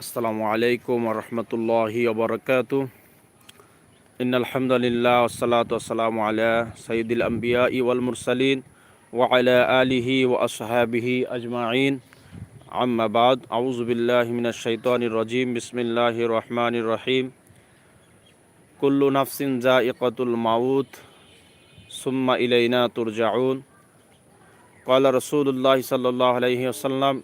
আসসালামু আলাইকুম রহমতুল্লাহি ওবরকাত ইন আলহামদুলিল্লাহ ওসালাত আসসালামু আলা সঈদুল আম্বিয়া ইওয়াল মুরসালিন ওয়ালা আলিহি ও আসহাবিহি আজমাইন আম্মাবাদ আউজবিল্লাহ মিনাশ শাইতানির রাজিম বিসমিল্লাহির রহমানির রহিম কুল্লু নাফসিন জাইকাতুল মাউত সুম্মা ইলাইনা তুরজাউন قال رسول الله صلى الله عليه وسلم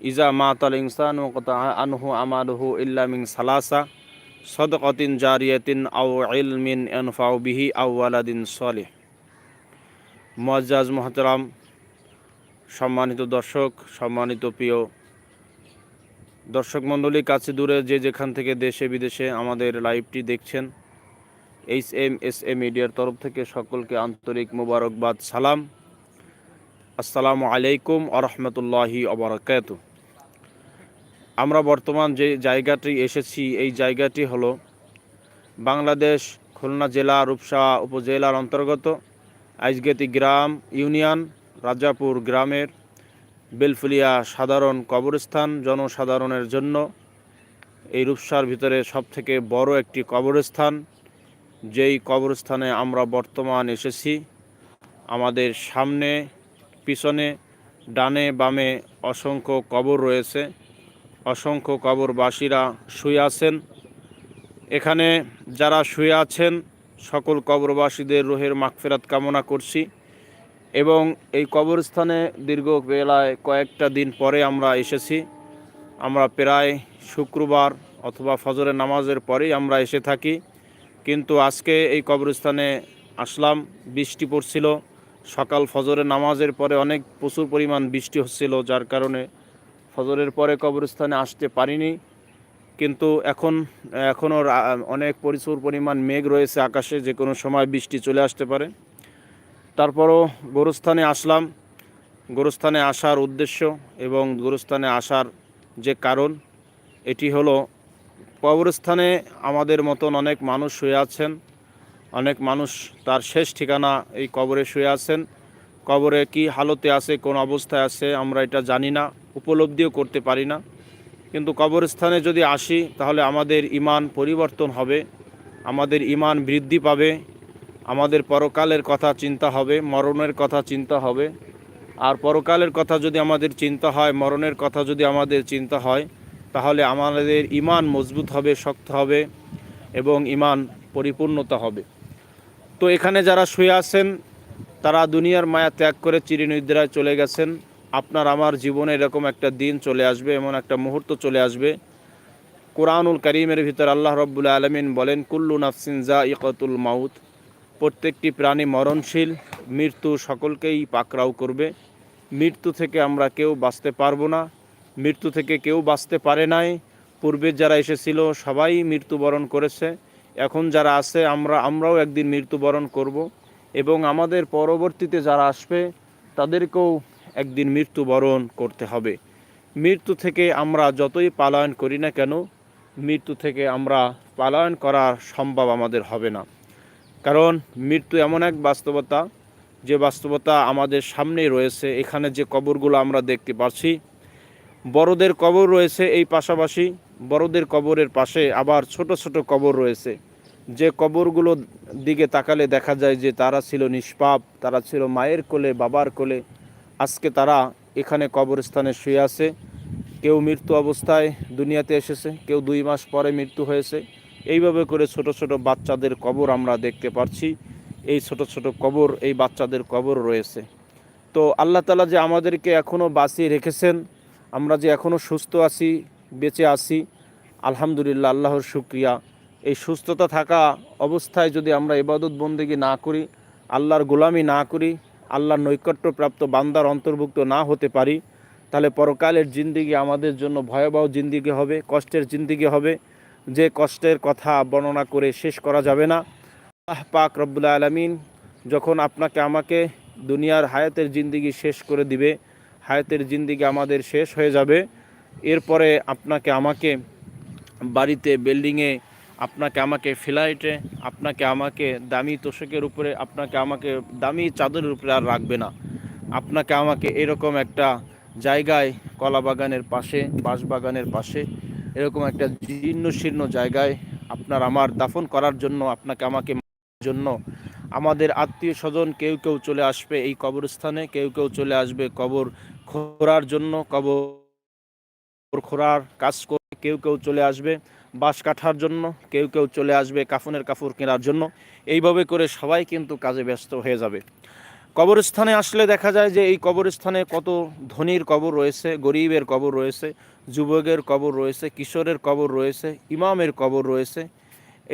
ইজা মাতাল ইনসান ও কত আনহু আমালহু ইল্লা মিন সালাসা সদকতিন জারিয়াতিন আউ ইলমিন এনফাউ বিহি আউ ওয়ালাদিন সলিহ। মুআজ্জাজ মোহতরাম, সম্মানিত দর্শক, সম্মানিত প্রিয় দর্শক মণ্ডলী, কাছে দূরে যে যেখান থেকে দেশে বিদেশে আমাদের লাইভটি দেখছেন এইচ এম এস এ মিডিয়ার তরফ থেকে সকলকে আন্তরিক মোবারকবাদ, সালাম। আসসালামু আলাইকুম আরহামতুল্লাহি অবরাকাতু আমরা বর্তমান যে জায়গাটি এসেছি, এই জায়গাটি হলো বাংলাদেশ খুলনা জেলা, রূপসা উপজেলার অন্তর্গত। আইজগেতি গ্রাম ইউনিয়ন, রাজাপুর গ্রামের বেলফুলিয়া সাধারণ কবরস্থান জনসাধারণের জন্য। এই রূপসার ভিতরে সবথেকে বড় একটি কবরস্থান, যেই কবরস্থানে আমরা বর্তমান এসেছি। আমাদের সামনে, পিছনে, ডানে, বামে অসংখ্য কবর রয়েছে। অসংখ্য কবরবাসীরা শুয়ে আছেন। এখানে যারা শুয়ে আছেন, সকল কবরবাসীদের রোহের মাগফেরাত কামনা করছি এবং এই কবরস্থানে দীর্ঘ বেলায় কয়েকটা দিন পরে আমরা এসেছি। আমরা প্রায় শুক্রবার অথবা ফজরের নামাজের পরেই আমরা এসে থাকি। কিন্তু আজকে এই কবরস্থানে আসলাম, বৃষ্টি পড়ছিল। সকাল ফজরের নামাজের পরে অনেক প্রচুর পরিমাণ বৃষ্টি হচ্ছিল, যার কারণে ফজরের পরে কবরস্থানে আসতে পারিনি। কিন্তু এখন, এখনও অনেক প্রচুর পরিমাণ মেঘ রয়েছে আকাশে, যে কোনো সময় বৃষ্টি চলে আসতে পারে। তারপরও গোরস্থানে আসলাম। গোরস্থানে আসার উদ্দেশ্য এবং গোরস্থানে আসার যে কারণ, এটি হলো কবরস্থানে আমাদের মতন অনেক মানুষ শুয়ে আছেন। অনেক মানুষ তার শেষ ঠিকানা এই কবরে শুয়ে আছেন। কবরে কি হালতে আছে, কোন অবস্থায় আছে, আমরা এটা জানি না। উপলব্ধিও করতে পারি না। কিন্তু কবরস্থানে যদি আসি, তাহলে আমাদের ইমান পরিবর্তন হবে, আমাদের ইমান বৃদ্ধি পাবে, আমাদের পরকালের কথা চিন্তা হবে, মরণের কথা চিন্তা হবে। আর পরকালের কথা যদি আমাদের চিন্তা হয়, মরণের কথা যদি আমাদের চিন্তা হয়, তাহলে আমাদের ইমান মজবুত হবে, শক্ত হবে এবং ইমান পরিপূর্ণতা হবে। তো এখানে যারা শুয়ে আছেন, তারা দুনিয়ার মায়া ত্যাগ করে চিরিনিদ্রায় চলে গেছেন। আপনার আমার জীবনে এরকম একটা দিন চলে আসবে, এমন একটা মুহূর্ত চলে আসবে। কোরআনুল করিমের ভিতর আল্লাহ রব্বুল আলমিন বলেন, কুল্লু নাফসিন জা ইকতুল মাউত। প্রত্যেকটি প্রাণী মরণশীল, মৃত্যু সকলকেই পাকরাও করবে। মৃত্যু থেকে আমরা কেউ বাঁচতে পারব না। মৃত্যু থেকে কেউ বাঁচতে পারে নাই। পূর্বে যারা এসেছিল, সবাই মৃত্যুবরণ করেছে। এখন যারা আছে, আমরা, আমরাও একদিন মৃত্যুবরণ করব। এবং আমাদের পরবর্তীতে যারা আসবে, তাদেরকেও একদিন মৃত্যুবরণ করতে হবে। মৃত্যু থেকে আমরা যতই পালায়ন করি না কেন, মৃত্যু থেকে আমরা পালায়ন করা সম্ভব আমাদের হবে না। কারণ মৃত্যু এমন এক বাস্তবতা, যে বাস্তবতা আমাদের সামনেই রয়েছে। এখানে যে কবরগুলো আমরা দেখতে পাচ্ছি বড়দের কবর রয়েছে এই পাশাপাশি, বড়দের কবরের পাশে আবার ছোট ছোট কবর রয়েছে। যে কবরগুলো দিকে তাকালে দেখা যায় যে তারা ছিল নিষ্পাপ, তারা ছিল মায়ের কোলে, বাবার কোলে আজকে তারা এখানে কবরস্থানে শুয়ে আছে। কেউ মৃত্যু অবস্থায় দুনিয়াতে এসেছে, কেউ দুই মাস পরে মৃত্যু হয়েছে। এইভাবে করে ছোট ছোট বাচ্চাদের কবর আমরা দেখতে পাচ্ছি এই ছোট ছোট কবর, এই বাচ্চাদের কবর রয়েছে। তো আল্লাহ তালা যে আমাদেরকে এখনও বাঁচিয়ে রেখেছেন, আমরা যে এখনও সুস্থ আছি, বেঁচে আছি, আলহামদুলিল্লাহ আল্লাহর শুক্রিয়া। এই সুস্থতা থাকা অবস্থায় যদি আমরা ইবাদত বন্দেগি না করি, আল্লাহর গোলামি না করি আল্লাহর নৈকট্যপ্রাপ্ত বান্দার অন্তর্ভুক্ত না হতে পারি, তাহলে পরকালের জিন্দিগি আমাদের জন্য ভয়াবহ জিন্দিগি হবে, কষ্টের জিন্দিগি হবে। যে কষ্টের কথা বর্ণনা করে শেষ করা যাবে না। আহ পাক রব্বুল্লা আলমিন যখন আপনাকে আমাকে দুনিয়ার হায়াতের জিন্দিগি শেষ করে দিবে, হায়াতের জিন্দিগি আমাদের শেষ হয়ে যাবে। এরপরে আপনাকে আমাকে বাড়িতে, বিল্ডিংয়ে আপনাকে আমাকে ফ্লাইটে, আপনাকে আমাকে দামি তোষকের উপরে, আপনাকে আমাকে দামি চাদরের উপরে আর রাখবে না। আপনাকে আমাকে এরকম একটা জায়গায় কলা বাগানের পাশে, বাঁশবাগানের পাশে, এরকম একটা জীর্ণ শীর্ণ জায়গায় আপনার আমার দাফন করার জন্য, আপনাকে আমাকে জন্য, আমাদের আত্মীয় স্বজন কেউ কেউ চলে আসবে এই কবরস্থানে, কেউ কেউ চলে আসবে কবর খোঁড়ার জন্য, কবর খোঁড়ার কাজ করে কেউ কেউ চলে আসবে। বাঁশ কাঠার জন্য, কেউ কেউ চলে আসবে কাফনের কাপড় কেনার জন্য। এইভাবে করে সবাই কিন্তু কাজে ব্যস্ত হয়ে যাবে। কবরস্থানে আসলে দেখা যায় যে এই কবরস্থানে কত ধনীর কবর রয়েছে, গরিবের কবর রয়েছে, যুবকের কবর রয়েছে, কিশোরের কবর রয়েছে, ইমামের কবর রয়েছে।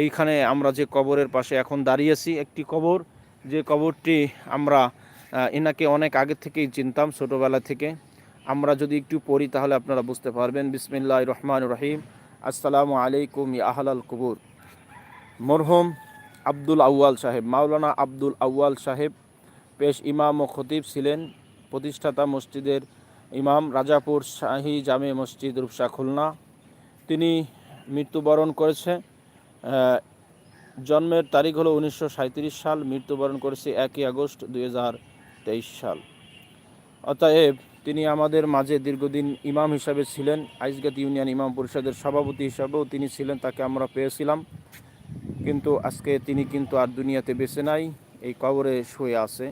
এইখানে আমরা যে কবরের পাশে এখন দাঁড়িয়েছি, একটি কবর। যে কবরটি আমরা এনাকে অনেক আগে থেকেই চিনতাম ছোটোবেলা থেকে। আমরা যদি একটু পড়ি তাহলে আপনারা বুঝতে পারবেন। বিসমিল্লাহ রহমান রহিম। আসসালামু আলাইকুম আহলাল কবুর। মরহুম আব্দুল আউয়াল সাহেব, মাওলানা আব্দুল আউয়াল সাহেব পেশ ইমাম ও খতিব ছিলেন প্রতিষ্ঠাতা মসজিদের ইমাম রাজাপুর শাহী জামে মসজিদ রূপসা খুলনা। তিনি মৃত্যুবরণ করেছে জন্মের তারিখ হলো উনিশশো সাঁইত্রিশ সাল, মৃত্যুবরণ করেছে একই আগস্ট দুই হাজার তেইশ সাল। অতএব তিনি আমাদের মাঝে দীর্ঘদিন ইমাম হিসাবে ছিলেন আইজগাত ইউনিয়ন ইমাম পরিষদের সভাপতি হিসাবেও তিনি ছিলেন, তাকে আমরা পেয়েছিলাম। কিন্তু আজকে তিনি কিন্তু আর দুনিয়াতে বেঁচে নাই, এই কবরে শুয়ে আছে।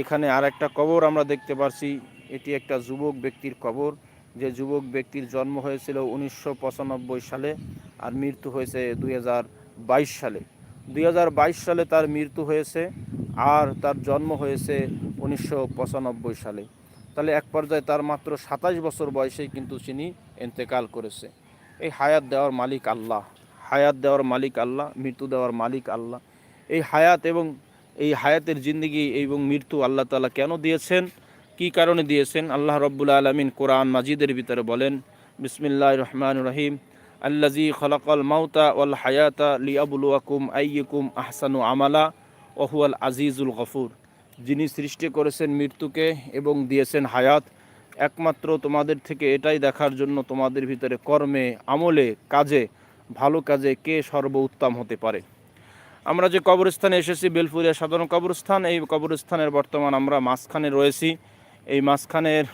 এখানে আর একটা কবর আমরা দেখতে পারছি, এটি একটা যুবক ব্যক্তির কবর। যে যুবক ব্যক্তির জন্ম হয়েছিল উনিশশো পঁচানব্বই সালে আর মৃত্যু হয়েছে দুই হাজার বাইশ সালে। দুই হাজার বাইশ সালে তার মৃত্যু হয়েছে আর তার জন্ম হয়েছে উনিশশো পঁচানব্বই সালে। তাহলে এক পর্যায়ে তার মাত্র সাতাশ বছর বয়সেই কিন্তু তিনি এন্তেকাল করেছে। এই হায়াত দেওয়ার মালিক আল্লাহ, হায়াত দেওয়ার মালিক আল্লাহ, মৃত্যু দেওয়ার মালিক আল্লাহ। এই হায়াত এবং এই হায়াতের জিন্দগি এবং মৃত্যু আল্লাহ তালা কেন দিয়েছেন? কি কারণে দিয়েছেন? আল্লাহ রব্বুল আলমিন কোরআন মাজিদের ভিতরে বলেন বিসমিল্লাহ রহমান রহিম আল্লাজি খলাকল মাউতা ওয়াল হায়াতা লিয়াবুলুয়াকুম আইয়ুকুম আহসানু আমালা, ওহুয়াল আজিজুল গফুর। যিনি সৃষ্টি করেছেন মৃত্যুকে এবং দিয়েছেন হায়াত, একমাত্র তোমাদের থেকে এটাই দেখার জন্য তোমাদের ভিতরে কর্মে, আমলে, কাজে, ভালো কাজে কে সর্ব উত্তম হতে পারে। আমরা যে কবরস্থানে এসেছি, বেলপুরিয়া সাধারণ কবরস্থান, এই কবরস্থানের বর্তমান আমরা মাঝখানে রয়েছি। এই মাঝখানের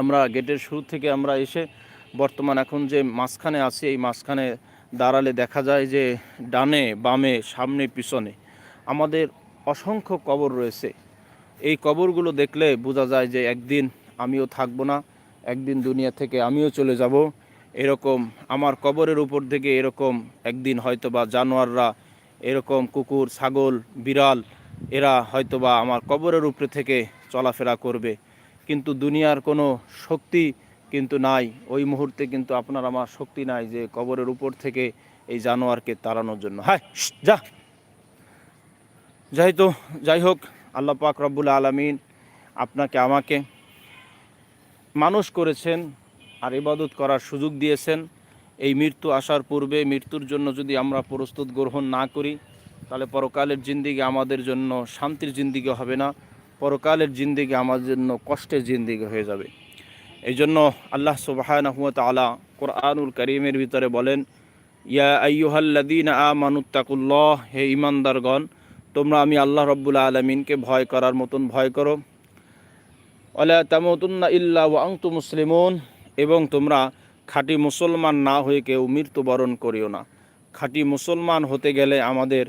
আমরা গেটের শুরু থেকে আমরা এসে বর্তমান এখন যে মাঝখানে আছি, এই মাঝখানে দাঁড়ালে দেখা যায় যে ডানে, বামে, সামনে, পিছনে আমাদের অসংখ্য কবর রয়েছে। এই কবরগুলো দেখলে বোঝা যায় যে একদিন আমিও থাকব না, একদিন দুনিয়া থেকে আমিও চলে যাব। এরকম আমার কবরের উপর থেকে এরকম একদিন হয়তো বা জানোয়াররা, এরকম কুকুর, ছাগল, বিড়াল, এরা হয়তোবা আমার কবরের উপরে থেকে চলাফেরা করবে। কিন্তু দুনিয়ার কোনো শক্তি কিন্তু নাই। ওই মুহূর্তে কিন্তু আপনার আমার শক্তি নাই যে কবরের উপর থেকে এই জানোয়ারকে তাড়ানোর জন্য। হ্যাঁ যা। যাই তো যাই হোক আল্লাহ পাক রব্বুল আলমিন আপনাকে, আমাকে মানুষ করেছেন আর ইবাদত করার সুযোগ দিয়েছেন। এই মৃত্যু আসার পূর্বে, মৃত্যুর জন্য যদি আমরা প্রস্তুত গ্রহণ না করি, তাহলে পরকালের জিন্দিগি আমাদের জন্য শান্তির জিন্দিগি হবে না। পরকালের জিন্দিগি আমাদের জন্য কষ্টের জিন্দিগি হয়ে যাবে। এই জন্য আল্লাহ সুবাহানহুয়া তালা কোরআনুল করিমের ভিতরে বলেন, ইয়া আইয়ুহাল্লাদিন আ মানুত্তাকুল্লাহ হে ইমানদারগণ তোমরা আমি আল্লাহ রব্বুল্লা আলমিনকে ভয় করার মতন ভয় করো। ওলা তামতুন্না ইল্লা ওয়াংতু মুসলিমুন, এবং তোমরা খাঁটি মুসলমান না হয়ে কেউ মৃত্যুবরণ করিও না। খাঁটি মুসলমান হতে গেলে আমাদের,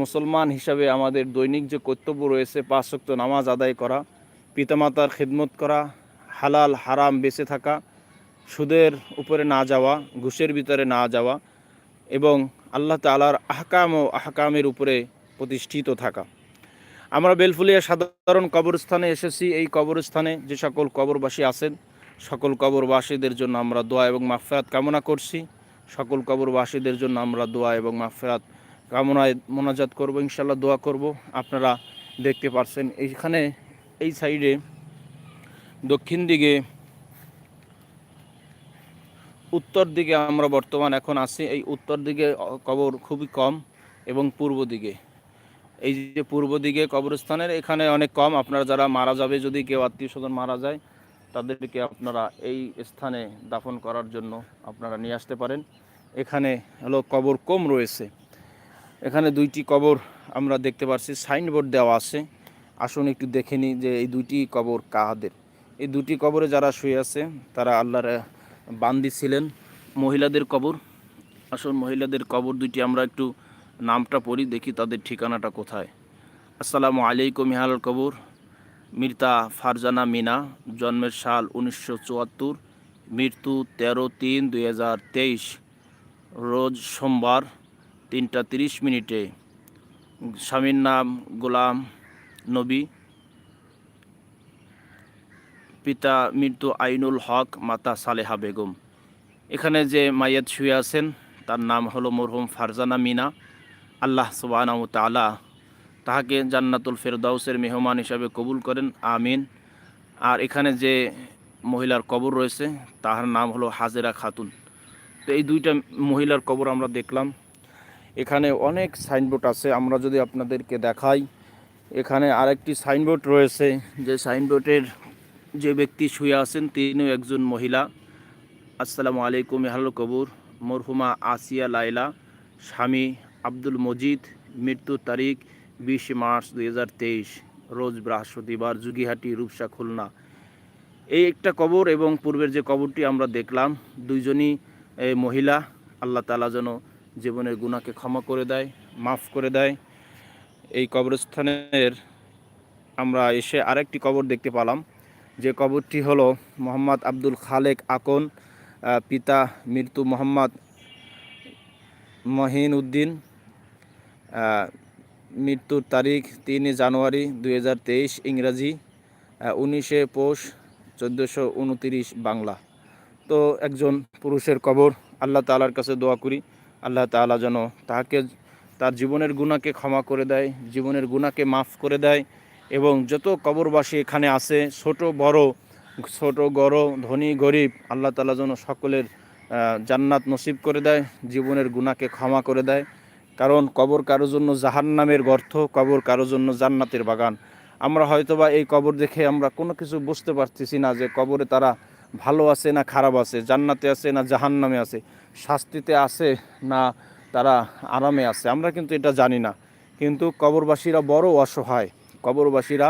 মুসলমান হিসাবে আমাদের দৈনিক যে কর্তব্য রয়েছে পাঁচ শক্ত নামাজ আদায় করা, পিতামাতার খেদমত করা, হালাল, হারাম বেঁচে থাকা, সুদের উপরে না যাওয়া, ঘুষের ভিতরে না যাওয়া, এবং আল্লাহ তালার আহকাম ও আহকামের উপরে প্রতিষ্ঠিত থাকা। আমরা বেলফুলিয়া সাধারণ কবরস্থানে এসেছি। এই কবরস্থানে যে সকল কবরবাসী আছেন, সকল কবরবাসীদের জন্য আমরা দোয়া এবং মাফেরাত কামনা করছি। সকল কবরবাসীদের জন্য আমরা দোয়া এবং মাফেরাত কামনায় মোনাজাত করব ইনশাল্লাহ দোয়া করব। আপনারা দেখতে পারছেন, এইখানে এই সাইডে দক্ষিণ দিকে, উত্তর দিকে আমরা বর্তমান এখন আছি। এই উত্তর দিকে কবর খুবই কম এবং পূর্ব দিকে। এই যে পূর্ব দিকে কবরস্থানের, এখানে অনেক কম। আপনারা যারা মারা যাবে, যদি কেউ আত্মীয় স্বজন মারা যায়, তাদেরকে আপনারা এই স্থানে দাফন করার জন্য আপনারা নিয়ে আসতে পারেন। এখানে হলো কবর কম রয়েছে। এখানে দুইটি কবর আমরা দেখতে পাচ্ছি সাইনবোর্ড দেওয়া আছে। আসুন একটু দেখে নিই যে এই দুইটি কবর কাহাদের এই দুটি কবরে যারা শুয়ে আছে, তারা আল্লাহর বান্দি ছিলেন। মহিলাদের কবর। আসুন মহিলাদের কবর দুইটি আমরা একটু নামটা পড়ি, দেখি তাদের ঠিকানাটা কোথায়। আসসালামু আলাইকুম ইহাল কবর। মৃতা ফারজানা মিনা, জন্মের সাল উনিশশো চুয়াত্তর, মৃত্যু তেরো তিন দুই হাজার তেইশ, রোজ সোমবার তিনটা তিরিশ মিনিটে। স্বামীর নাম গোলাম নবী। পিতা মৃত্যু আইনুল হক, মাতা সালেহা বেগম। এখানে যে মাইয়াত শুয়ে আছেন, তার নাম হলো মরহুম ফারজানা মিনা। আল্লাহ সুবাহ তালা তাহাকে জান্নাতুল ফেরদাউসের মেহমান হিসাবে কবুল করেন, আমিন। আর এখানে যে মহিলার কবর রয়েছে, তাহার নাম হলো হাজেরা খাতুন। তো এই দুইটা মহিলার কবর আমরা দেখলাম। এখানে অনেক সাইনবোর্ড আছে, আমরা যদি আপনাদেরকে দেখাই। এখানে আরেকটি সাইনবোর্ড রয়েছে, যে সাইনবোর্ডের যে ব্যক্তি শুয়ে আছেন, তিনিও একজন মহিলা। আসসালামু আলাইকুম হালো কবুর। মরহুমা আসিয়া লাইলা স্বামী আব্দুল মজিদ, মৃত্যুর তারিখ বিশে মার্চ দুই হাজার তেইশ, রোজ বৃহস্পতিবার যুগিহাটি রূপসা, খুলনা। এই একটা কবর এবং পূর্বের যে কবরটি আমরা দেখলাম, দুইজনই মহিলা, আল্লাহ তালা যেন জীবনের গুণাকে ক্ষমা করে দেয়, মাফ করে দেয়। এই কবরস্থানের আমরা এসে আরেকটি কবর দেখতে পেলাম, যে কবরটি হলো মোহাম্মদ আব্দুল খালেক আকন পিতা মৃত্যু মোহাম্মদ মহিন উদ্দিন মৃত্যুর তারিখ তিন জানুয়ারি দু হাজার তেইশ, ইংরাজি উনিশে পৌষ চোদ্দোশো উনতিরিশ বাংলা। তো একজন পুরুষের কবর, আল্লাহ তালার কাছে দোয়া করি, আল্লাহ তাআলা যেন তাকে তার জীবনের গুণাকে ক্ষমা করে দেয়, জীবনের গুণাকে মাফ করে দেয় এবং যত কবরবাসী এখানে আছে, ছোট, বড় ছোট বড় ধনী, গরিব, আল্লাহ তালা যেন সকলের জান্নাত নসিব করে দেয়, জীবনের গুণাকে ক্ষমা করে দেয়। কারণ কবর কারোর জন্য জাহান্নামের গর্ত, কবর কারও জন্য জান্নাতের বাগান। আমরা হয়তোবা এই কবর দেখে আমরা কোনো কিছু বুঝতে পারতেছি না যে কবরে তারা ভালো আছে না খারাপ আছে, জান্নাতে আছে না জাহান্নামে আছে, শাস্তিতে আছে না তারা আরামে আছে। আমরা কিন্তু এটা জানি না। কিন্তু কবরবাসীরা বড় অসহায়। কবরবাসীরা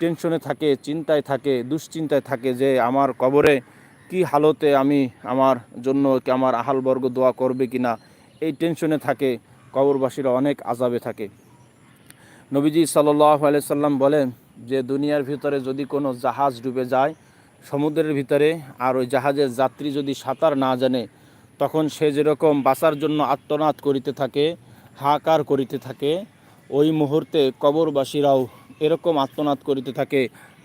টেনশনে থাকে, চিন্তায় থাকে, দুশ্চিন্তায় থাকে যে আমার কবরে কি হালতে আমি আমার জন্য, কি আমার আহালবর্গ দোয়া করবে কি না এই টেনশনে থাকে। কবরবাসীরা অনেক আজাবে থাকে। নবীজি সাল্লাহ সাল্লাম বলেন যে, দুনিয়ার ভিতরে যদি কোনো জাহাজ ডুবে যায়, সমুদ্রের ভিতরে আর ওই জাহাজের যাত্রী যদি সাঁতার না জানে, তখন সে যেরকম বাঁচার জন্য আত্মনাদ করিতে থাকে, হাহাকার করিতে থাকে, ওই মুহূর্তে কবরবাসীরাও এরকম আত্মনাদ করিতে থাকে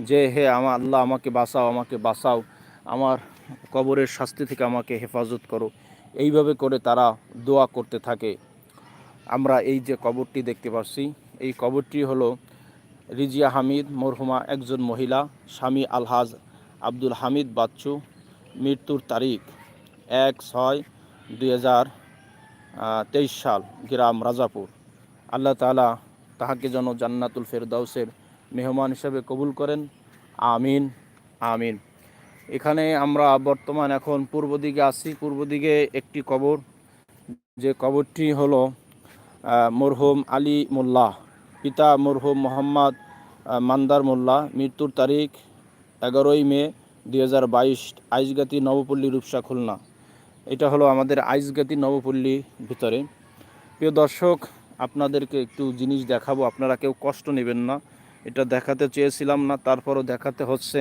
যে, হে আমার আল্লাহ, আমাকে বাঁচাও আমাকে বাঁচাও, আমার কবরের শাস্তি থেকে আমাকে হেফাজত করো। এইভাবে করে তারা দোয়া করতে থাকে। আমরা এই যে কবরটি দেখতে পাচ্ছি এই কবরটি হলো রিজিয়া হামিদ মরহুমা একজন মহিলা, স্বামী আলহাজ আব্দুল হামিদ বাচ্চু, মৃত্যুর তারিখ এক ছয় দুই তেইশ সাল, গ্রাম রাজাপুর। আল্লাহ তালা তাহাকে যেন জান্নাতুল ফেরদাউসের মেহমান হিসেবে কবুল করেন। আমিন আমিন। এখানে আমরা বর্তমান এখন পূর্ব দিকে আসি। পূর্ব দিকে একটি কবর, যে কবরটি হলো মরহুম আলী মোল্লা, পিতা মরহুম মোহাম্মদ মান্দার মোল্লা। মৃত্যুর তারিখ এগারোই মে দুই হাজার বাইশ, আইসগাতি নবপল্লী রূপসা খুলনা। এটা হলো আমাদের আইসগাতি নবপল্লী ভিতরে। প্রিয় দর্শক, আপনাদেরকে একটু জিনিস দেখাবো। আপনারা কেউ কষ্ট নেবেন না। এটা দেখাতে চেয়েছিলাম না, তারপরও দেখাতে হচ্ছে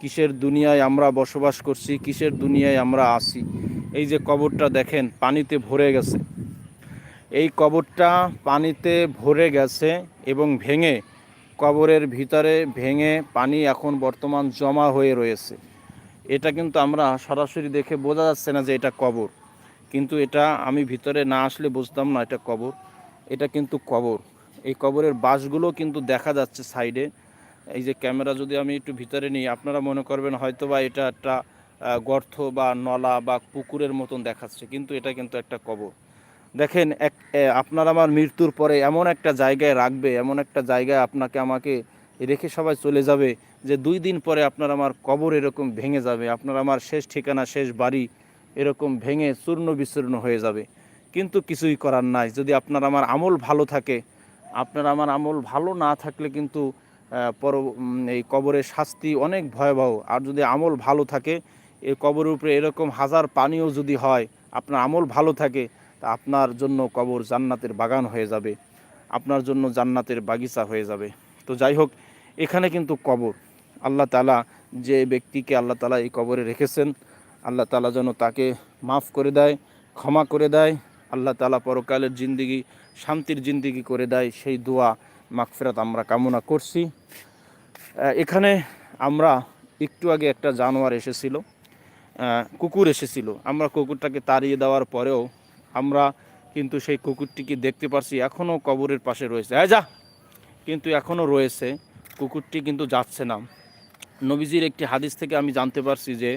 কিসের দুনিয়ায় আমরা বসবাস করছি, কিসের দুনিয়ায় আমরা আছি। এই যে কবরটা দেখেন, পানিতে ভরে গেছে। এই কবরটা পানিতে ভরে গেছে এবং ভেঙে, কবরের ভিতরে ভেঙে পানি এখন বর্তমান জমা হয়ে রয়েছে। এটা কিন্তু আমরা সরাসরি দেখে বোঝা যাচ্ছে না যে এটা কবর। কিন্তু এটা আমি ভিতরে না আসলে বুঝতাম না এটা কবর। এটা কিন্তু কবর। এই কবরের বাঁশগুলো কিন্তু দেখা যাচ্ছে সাইডে। এই যে ক্যামেরা যদি আমি একটু ভিতরে নিই, আপনারা মনে করবেন হয়তো বা এটা একটা গর্ত বা নলা বা পুকুরের মতন দেখাচ্ছে, কিন্তু এটা কিন্তু একটা কবর। দেখেন, এক আপনার আমার মৃত্যুর পরে এমন একটা জায়গায় রাখবে, এমন একটা জায়গায় আপনাকে আমাকে রেখে সবাই চলে যাবে যে দুই দিন পরে আপনার আমার কবর এরকম ভেঙে যাবে, আপনার আমার শেষ ঠিকানা, শেষ বাড়ি এরকম ভেঙে চূর্ণ বিচূর্ণ হয়ে যাবে। কিন্তু কিছুই করার নাই। যদি আপনার আমার আমল ভালো থাকে, আপনার আমার আমল ভালো না থাকলে কিন্তু পর এই কবরের শাস্তি অনেক ভয়াবহ। আর যদি আমল ভালো থাকে এই কবরের উপরে এরকম হাজার পানিও যদি হয়, আপনার আমল ভালো থাকে আপনার জন্য কবর জান্নাতের বাগান হয়ে যাবে, আপনার জন্য জান্নাতের বাগিচা হয়ে যাবে। তো যাই হোক, এখানে কিন্তু কবর। আল্লাহ তালা যে ব্যক্তিকে আল্লাহ তালা এই কবরে রেখেছেন, আল্লাহ তালা যেন তাকে মাফ করে দেয়, ক্ষমা করে দেয়, আল্লাহ তালা পরকালের জিন্দিগি, শান্তির জিন্দিগি করে দেয়, সেই দোয়া, মাগফেরাত আমরা কামনা করছি। এখানে আমরা একটু আগে একটা জানোয়ার এসেছিল কুকুর এসেছিল। আমরা কুকুরটাকে তাড়িয়ে দেওয়ার পরেও আমরা কিন্তু সেই কুকুরটিকে দেখতে পারছি এখনও কবরের পাশে রয়েছে। হ্যাঁ যা, কিন্তু এখনও রয়েছে, কুকুরটি কিন্তু যাচ্ছে না। নবীজির একটি হাদিস থেকে আমি জানতে পারছি যে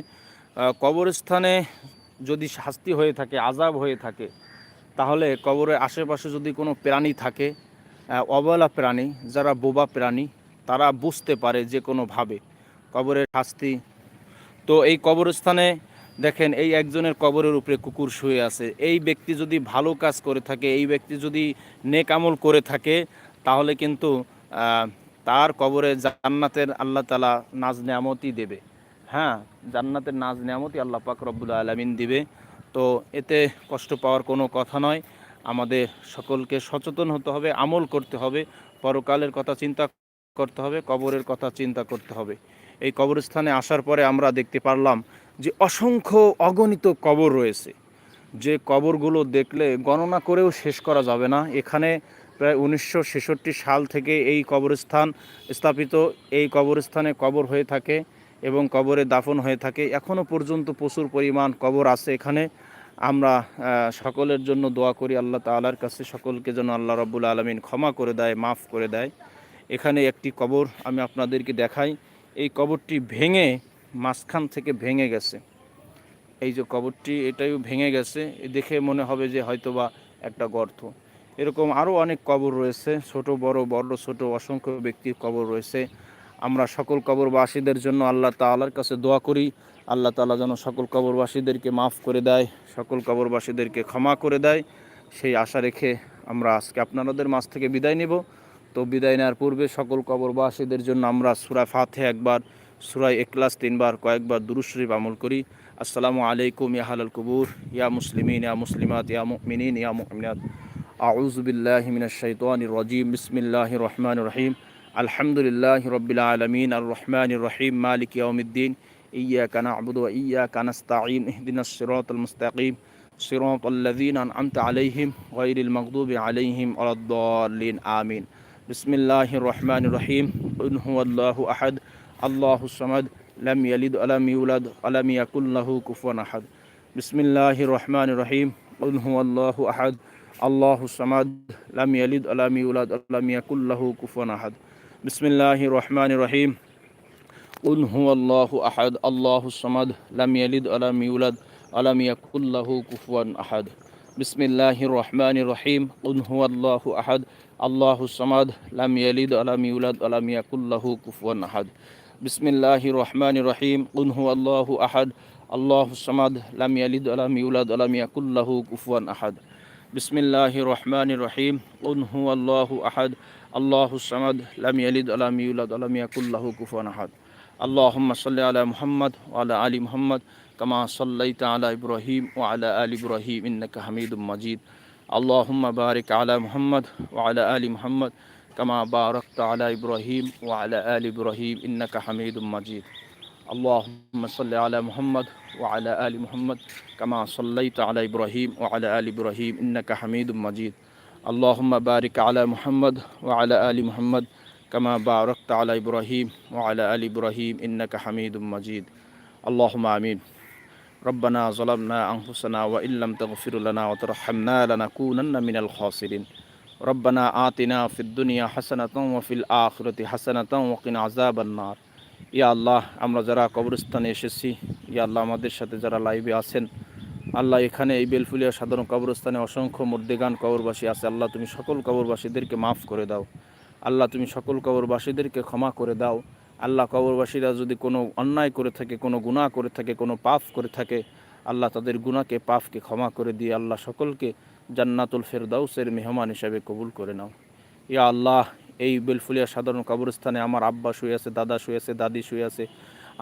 কবরস্থানে যদি শাস্তি হয়ে থাকে আজাব হয়ে থাকে, তাহলে কবরের আশেপাশে যদি কোনো প্রাণী থাকে অবলা প্রাণী, যারা বোবা প্রাণী, তারা বুঝতে পারে যে কোনোভাবে কবরের শাস্তি। তো এই কবরস্থানে দেখেন, এই একজনের কবরের উপরে কুকুর শুয়ে আছে। এই ব্যক্তি যদি ভালো কাজ করে থাকে, এই ব্যক্তি যদি নেক আমল করে থাকে, তাহলে কিন্তু তার কবরে জান্নাতের আল্লাহ তালা নাজ নেয়ামতই দেবে। হ্যাঁ জান্নাতের নাজ নেয়ামতই আল্লাহ পাক রব্বুল আলমিন দিবে। তো এতে কষ্ট পাওয়ার কোনো কথা নয়। আমাদের সকলকে সচেতন হতে হবে, আমল করতে হবে, পরকালের কথা চিন্তা করতে হবে, কবরের কথা চিন্তা করতে হবে। এই কবরস্থানে আসার পরে আমরা দেখতে পারলাম যে অসংখ্য অগণিত কবর রয়েছে, যে কবরগুলো দেখলে গণনা করেও শেষ করা যাবে না। এখানে প্রায় উনিশশো ছেষট্টি সাল থেকে এই কবরস্থান স্থাপিত। এই কবরস্থানে কবর হয়ে থাকে এবং কবরে দাফন হয়ে থাকে। এখনও পর্যন্ত প্রচুর পরিমাণ কবর আছে এখানে। আমরা সকলের জন্য দোয়া করি আল্লাহ তাআলার কাছে, সকলকে যেন আল্লাহ রব্বুল আলমিন ক্ষমা করে দেয়, মাফ করে দেয়। এখানে একটি কবর আমি আপনাদেরকে দেখাই। এই কবরটি ভেঙে মাঝখান থেকে ভেঙে গেছে। এই যে কবরটি এটাও ভেঙে গেছে। দেখে মনে হবে যে হয়তোবা একটা গর্ত। এরকম আরও অনেক কবর রয়েছে। ছোট, বড় বড়, ছোট, অসংখ্য ব্যক্তির কবর রয়েছে। আমরা সকল কবরবাসীদের জন্য আল্লাহ তালার কাছে দোয়া করি। আল্লাহ তাআলা যেন সকল কবরবাসীদেরকে মাফ করে দেয়, সকল কবরবাসীদেরকে ক্ষমা করে দেয়। সেই আশা রেখে আমরা আজকে আপনাদের মাছ থেকে বিদায় নেব। তো বিদায় নেওয়ার পূর্বে সকল কবরবাসীদের জন্য আমরা সুরা ফাতে একবার সুরাই একলাস তিনবার, কয়েকবার দুরুশরীফ আমল করি। আসসালামু আলাইকুম ইয়াহাল কবুর, ইয়া মুসলিমিন, ইয়া মুসলিমাত, ইয়া মুমিনিন, ইয়া মুমিনাত। আউজুবিল্লাহ মিনাশাইতানির রাজিম, বিসমিল্লাহির রহমানির রহিম। আলহামদুলিল্লাহ রবিল আলমিন আর রহমান রহিম, মালিক ইয়ামুদ্দিন ইয়া কানা আবুদ ইয়া কানাস্তাঈন ইহদিন সিরাতাল মুস্তাকিম। সিরাত আল্লাযিন আনআমতা আলাইহিম, গায়রিল মাগদুবি আলাইহিম ওয়ালাদ-দাল্লিন, আমিন। বিসমিল্লাহির রহমানির রহিম। কুল হুয়াল্লাহু আহাদ। আল্লাহ সামাদ লাম ইয়ালিদ আলাম ইউলাদ আলাম ইয়াকুল্লাহু কুফন আহাদ বিসমিল্লাহ রহমান রহিম উলহু আল্লাহ আহাদ আল্লাহ সামাদ লাম ইয়ালিদ আলাম ইউলাদ আলাম ইয়াকুল্লাহু কুফন আহাদ বিসমিল্লাহ রহমান রহিম উলহু আল্লাহ আহাদ আল্লাহ সামাদ লাম ইয়ালিদ আলাম ইউলাদ আলাম ইয়াকুল্লাহু কুফুয়ান আহাদ بسم الله الرحمن الرحيم قل هو الله أحد الله الصمد لم يلد ولم يولد ولم يكن له كفوا أحد বিসমিল্লাহ রহমান রহিম উনহু আল্লাহ আহাদ আল্লাহ সামাদ লাম ইয়ালিদ আলাম ইউলাদ আলাম ইয়াকুল্লাহু কুফুয়ান আহাদ বিসমিল্লাহ রহমান রহিম উনহু আল্লাহ আহাদ আল্লাহ সামাদ লাম ইয়ালিদ আলাম ইউলাদ আলাম ইয়াকুল্লাহু কুফুয়ান আহাদ اللهم صل على محمد وعلى آل محمد كما صليت على إبراهيم وعلى آل إبراهيم إنك حميد مجيد اللهم بارك على محمد وعلى آل محمد كما باركت على إبراهيم وعلى آل إبراهيم إنك حميد مجيد. اللهم صل على محمد وعلى آل محمد كما صليت على إبراهيم وعلى آل إبراهيم إنك حميد مجيد. اللهم بارك على محمد وعلى آل محمد كما باركت على إبراهيم وعلى آل إبراهيم إنك حميد مجيد. اللهم آمين. ربنا ظلمنا أنفسنا وإن لم تغفر لنا وترحمنا لنكونن من الخاسرين. রব্বানা আতিনা ফিদ্দুনিয়া ওয়াফিল ওফিল হাসানাত হাসানাতম ওকিন আজাবান্নার ইয়া আল্লাহ, আমরা যারা কবরস্থানে এসেছি, ইয়া আল্লাহ, আমাদের সাথে যারা লাইভে আছেন, আল্লাহ এখানে এই বেলফুলিয়া সাধারণ কবরস্থানে অসংখ্য মুর্দেগান কবরবাসী আছে। আল্লাহ, তুমি সকল কবরবাসীদেরকে মাফ করে দাও। আল্লাহ, তুমি সকল কবরবাসীদেরকে ক্ষমা করে দাও। আল্লাহ, কবরবাসীরা যদি কোনো অন্যায় করে থাকে, কোনো গুণা করে থাকে, কোনো পাপ করে থাকে, আল্লাহ তাদের গুণাকে পাপকে ক্ষমা করে দিয়ে আল্লাহ সকলকে জান্নাতুল ফেরদাউসের মেহমান হিসাবে কবুল করে নাও। ইয়া আল্লাহ, এই বেলফুলিয়া সাধারণ কবরস্থানে আমার আব্বা শুয়ে আছে, দাদা শুয়ে আছে, দাদি শুয়ে আছে,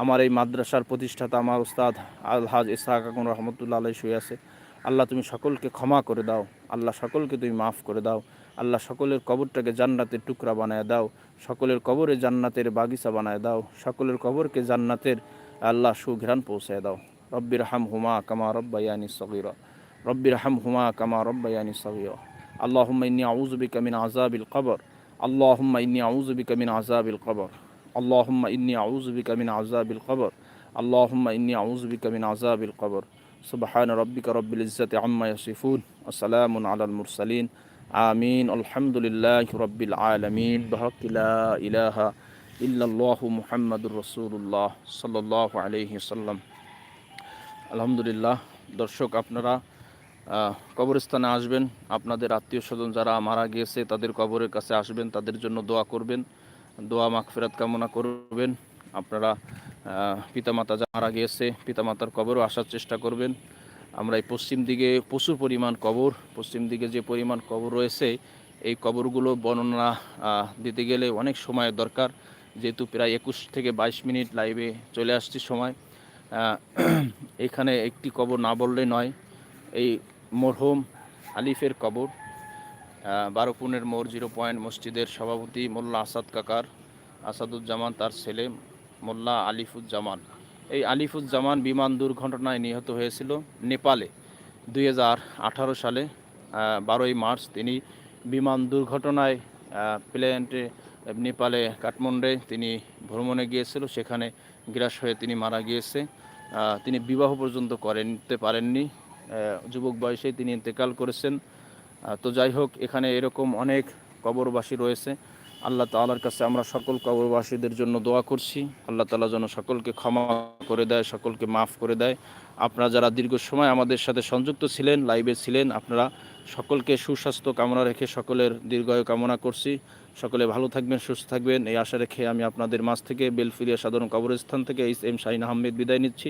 আমার এই মাদ্রাসার প্রতিষ্ঠাতা আমার উস্তাদ আলহাজ ইসাহাক আকুন রহমতুল্লাহ আলাই শুয়ে আছে। আল্লাহ, তুমি সকলকে ক্ষমা করে দাও। আল্লাহ, সকলকে তুমি মাফ করে দাও। আল্লাহ, সকলের কবরটাকে জান্নাতের টুকরা বানায় দাও। সকলের কবরে জান্নাতের বাগিচা বানায় দাও। সকলের কবরকে জান্নাতের আল্লাহ সুঘ্রাণ পৌঁছায় দাও। রব্বির হাম হুমা কামা রব্বায়ানি সগিরা। রব্বির হাম হুমা কামা রব্বায়ানি সগিরা اللهم إني أعوذ بك من عذاب القبر اللهم إني أعوذ بك من عذاب القبر اللهم إني أعوذ بك من عذاب القبر اللهم إني أعوذ بك من عذاب القبر سبحان ربك رب العزة عما يصفون وسلام على المرسلين آمين الحمد لله رب العالمين بحق لا إله إلا الله محمد رسول الله صلى الله عليه وسلم আলহামদুলিল্লাহ দর্শক আপনারা আহ, কবরস্থানে আসবেন। আপনাদের আত্মীয় স্বজন যারা মারা গিয়েছে, তাদের কবরের কাছে আসবেন, তাদের জন্য দোয়া করবেন। দোয়া, মাগফিরাত কামনা করবেন। আপনারা পিতামাতা যা মারা গিয়েছে, পিতামাতার কবরও আসার চেষ্টা করবেন। আমরা এই পশ্চিম দিকে প্রচুর পরিমাণ কবর, পশ্চিম দিকে যে পরিমাণ কবর রয়েছে, এই কবরগুলো বর্ণনা দিতে গেলে অনেক সময় দরকার। যেহেতু প্রায় একুশ থেকে বাইশ মিনিট লাইভে চলে আসছি সময় এখানে একটি কবর না বললে নয়। এই মরহুম আলিফের কবর বারোপুনের মোর জিরো পয়েন্ট মসজিদের সভাপতি মোল্লা আসাদ কাকার আসাদুজ্জামান তার ছেলে মোল্লা আলিফুজ্জামান। এই আলিফুজ্জামান বিমান দুর্ঘটনায় নিহত হয়েছিল নেপালে দুই হাজার আঠারো সালে বারোই মার্চ। তিনি বিমান দুর্ঘটনায় প্লেনটে নেপালে কাঠমান্ডে তিনি ভ্রমণে গিয়েছিল সেখানে গ্রাস হয়ে তিনি মারা গিয়েছে। তিনি বিবাহ পর্যন্ত করেনতে পারেননি। আহ, যুবক বয়সে তিনি ইন্তেকাল করেছেন। তো যাই হোক, এখানে এরকম অনেক কবরবাসী রয়েছে। আল্লাহ তাআলার কাছে আমরা সকল কবরবাসীদের জন্য দোয়া করছি। আল্লাহ তাআলা যেন সকলকে ক্ষমা করে দেয়, সকলকে মাফ করে দেয়। আপনারা যারা দীর্ঘ সময় আমাদের সাথে সংযুক্ত ছিলেন, লাইভে ছিলেন, আপনারা সকলকে সুস্বাস্থ্য কামনা রেখে সকলের দীর্ঘায়ু কামনা করছি। সকলে ভালো থাকবেন, সুস্থ থাকবেন। এই আশা রেখে আমি আপনাদের মাছ থেকে বেলফিরিয়া সাধারণ কবরস্থান থেকে এইচ এম শাহিন আহমেদ বিদায় নিচ্ছি।